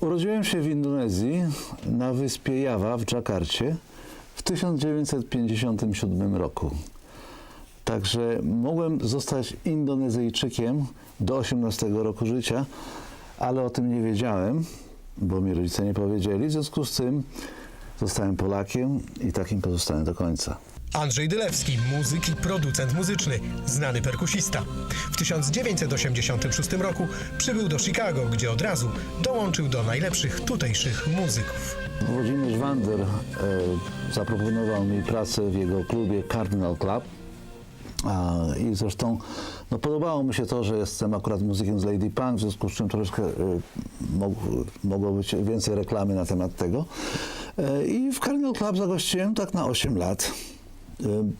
Urodziłem się w Indonezji na wyspie Jawa w Dżakarcie w 1957 roku. Także mogłem zostać Indonezyjczykiem do 18 roku życia, ale o tym nie wiedziałem, bo mi rodzice nie powiedzieli. W związku z tym zostałem Polakiem i takim pozostałem do końca. Andrzej Dylewski, muzyk i producent muzyczny, znany perkusista. W 1986 roku przybył do Chicago, gdzie od razu dołączył do najlepszych tutejszych muzyków. Włodzimierz Wander e, zaproponował mi pracę w jego klubie Cardinal Club. A, I zresztą no, podobało mi się to, że jestem akurat muzykiem z Lady Punk, w związku z czym troszeczkę e, mog, mogło być więcej reklamy na temat tego. E, I w Cardinal Club zagościłem tak na 8 lat. E,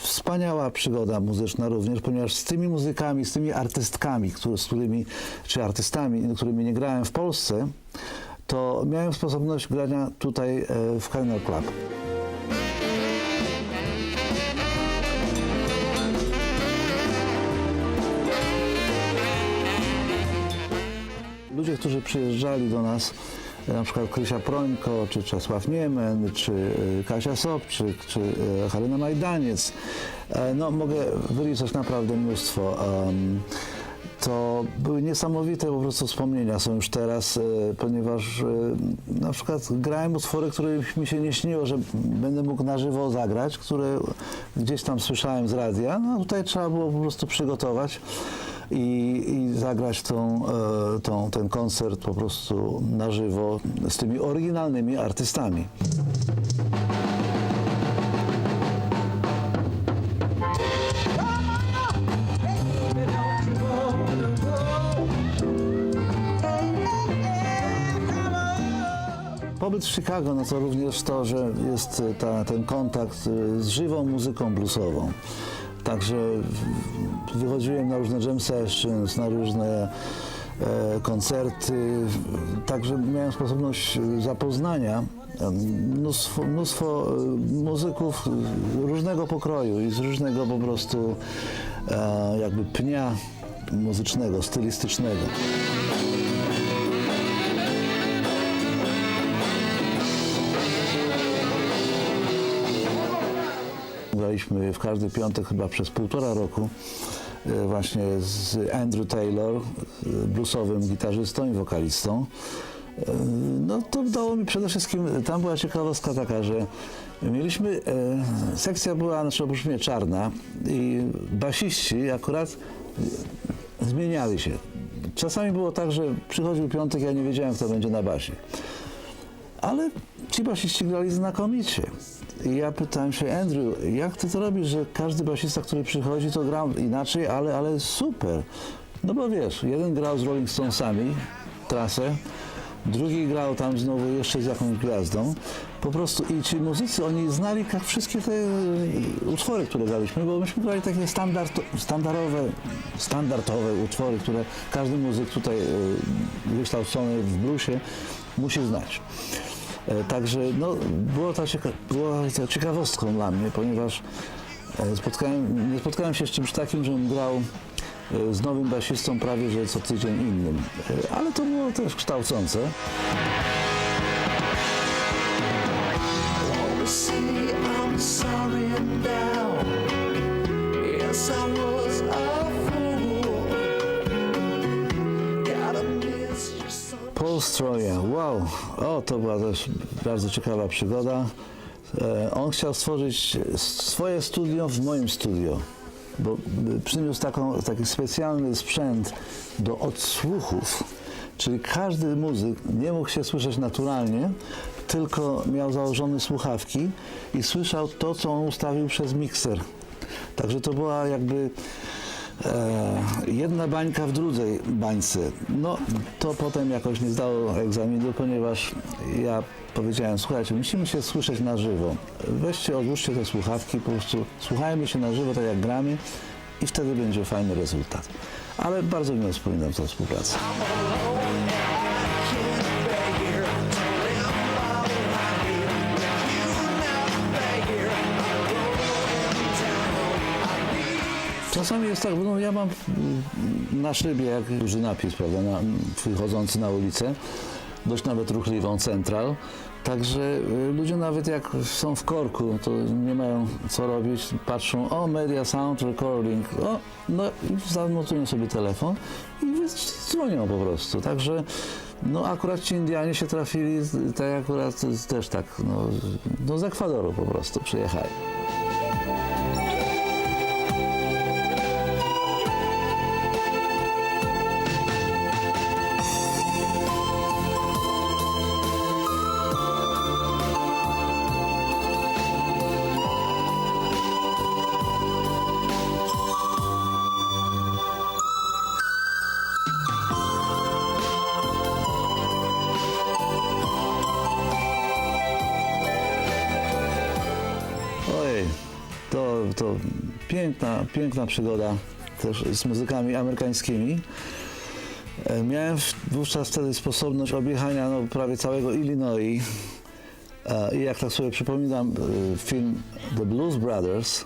Wspaniała przygoda muzyczna również, ponieważ z tymi muzykami, z tymi artystkami, z którymi, czy artystami, którymi nie grałem w Polsce, to miałem sposobność grania tutaj e, w Cardinal Club. Ludzie, którzy przyjeżdżali do nas, na przykład Krysia Prońko, czy Czesław Niemen, czy e, Kasia Sobczyk, czy e, Halina Majdaniec, e, no mogę wyliczać naprawdę mnóstwo. to były niesamowite po prostu wspomnienia są już teraz, e, ponieważ e, na przykład grałem utwory, które mi się nie śniło, że będę mógł na żywo zagrać, które gdzieś tam słyszałem z radia. No tutaj trzeba było po prostu przygotować i, i zagrać tą, e, tą, ten koncert po prostu na żywo z tymi oryginalnymi artystami. Pobyt w Chicago, no to również to, że jest ta, ten kontakt z żywą muzyką bluesową. Także wychodziłem na różne jam sessions, na różne e, koncerty, także miałem sposobność e, zapoznania e, mnóstwo, mnóstwo muzyków różnego pokroju i z różnego po prostu jakby pnia muzycznego, stylistycznego. Graliśmy w każdy piątek chyba przez półtora roku e, właśnie z Andrew Taylor, e, bluesowym gitarzystą i wokalistą. E, No to dało mi przede wszystkim, tam była ciekawostka taka, że mieliśmy, sekcja była, znaczy oprócz czarna i basiści akurat zmieniali się. Czasami było tak, że przychodził piątek, ja nie wiedziałem kto będzie na basie. Ale ci basiści grali znakomicie. I ja pytałem się, Andrew, jak ty to robisz, że każdy basista, który przychodzi, to gra inaczej, ale, ale super. No bo wiesz, jeden grał z Rolling Stonesami trasę, drugi grał tam znowu jeszcze z jakąś gwiazdą. Po prostu i ci muzycy, oni znali wszystkie te e, utwory, które graliśmy, bo myśmy grali takie standard, standardowe, standardowe utwory, które każdy muzyk tutaj e, wykształcony w bluesie musi znać. E, Także no, było to cieka- to ciekawostką dla mnie, ponieważ e, spotkałem, nie spotkałem się z czymś takim, żebym grał e, z nowym basistą prawie że co tydzień innym. Ale to było też kształcące. I'm sorry now. Yes, I was Paul Stroya, wow, o to była też bardzo ciekawa przygoda. E, on chciał stworzyć swoje studio w moim studio, bo przyniósł taką, taki specjalny sprzęt do odsłuchów, czyli każdy muzyk nie mógł się słyszeć naturalnie, tylko miał założone słuchawki i słyszał to, co on ustawił przez mikser. Także to była jakby jedna bańka w drugiej bańce. No, to potem jakoś nie zdało egzaminu, ponieważ ja powiedziałem, słuchajcie, musimy się słyszeć na żywo. Weźcie, odłóżcie te słuchawki, po prostu słuchajmy się na żywo, tak jak gramy i wtedy będzie fajny rezultat. Ale bardzo miło wspominam tę współpracę. Czasami jest tak, no ja mam na szybie jak duży napis, prawda, na, wychodzący na ulicę dość nawet ruchliwą Central. Także y, ludzie nawet jak są w korku, to nie mają co robić, patrzą, o media sound recording, o, no i zanotują sobie telefon i dzwonią po prostu. Także no akurat ci Indianie się trafili, tak akurat też tak, no, no z Ekwadoru po prostu przyjechali. To, to piękna, piękna przygoda też z muzykami amerykańskimi. E, Miałem wówczas wtedy sposobność objechania no, prawie całego Illinois. E, I jak tak sobie przypominam e, film The Blues Brothers,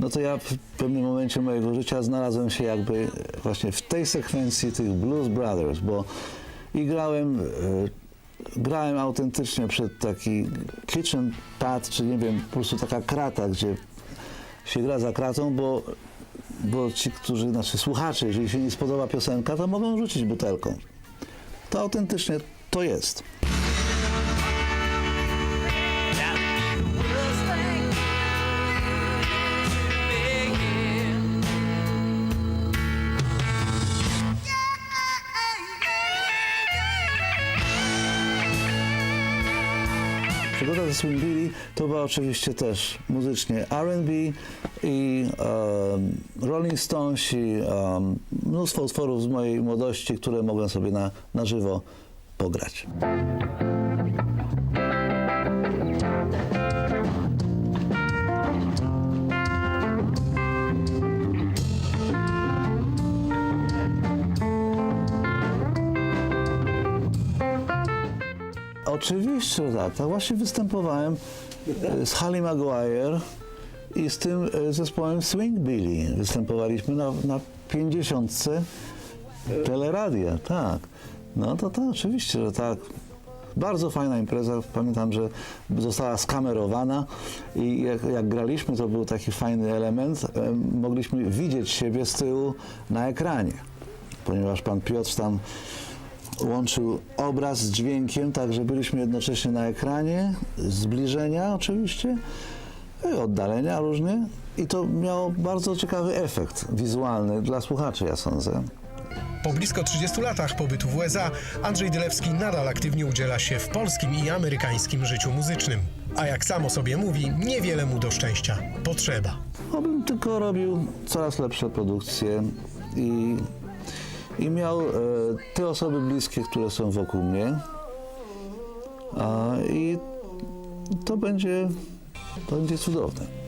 no to ja w pewnym momencie mojego życia znalazłem się jakby właśnie w tej sekwencji tych Blues Brothers, bo i grałem, grałem autentycznie przed taki kitchen pad, czy nie wiem, po prostu taka krata, gdzie się gra za kratą, bo, bo ci, którzy, znaczy słuchacze, jeżeli się nie spodoba piosenka, to mogą rzucić butelką. To autentycznie to jest. Ze Swing Billy to była oczywiście też muzycznie R&B i um, Rolling Stones i um, mnóstwo utworów z mojej młodości, które mogłem sobie na, na żywo pograć. Oczywiście, tak. Tak właśnie występowałem e, z Holly Maguire i z tym e, zespołem Swing Billy. Występowaliśmy na, na 50 teleradia, tak. No to to oczywiście, że tak. Bardzo fajna impreza. Pamiętam, że została skamerowana i jak, jak graliśmy, to był taki fajny element. E, Mogliśmy widzieć siebie z tyłu na ekranie, ponieważ pan Piotr tam łączył obraz z dźwiękiem, tak że byliśmy jednocześnie na ekranie, zbliżenia oczywiście, i oddalenia różnie. I to miało bardzo ciekawy efekt wizualny dla słuchaczy, ja sądzę. Po blisko 30 latach pobytu w USA Andrzej Dylewski nadal aktywnie udziela się w polskim i amerykańskim życiu muzycznym. A jak sam o sobie mówi, niewiele mu do szczęścia potrzeba. Obym tylko robił coraz lepsze produkcje i, i miał e, te osoby bliskie, które są wokół mnie. A, I to będzie, to będzie cudowne.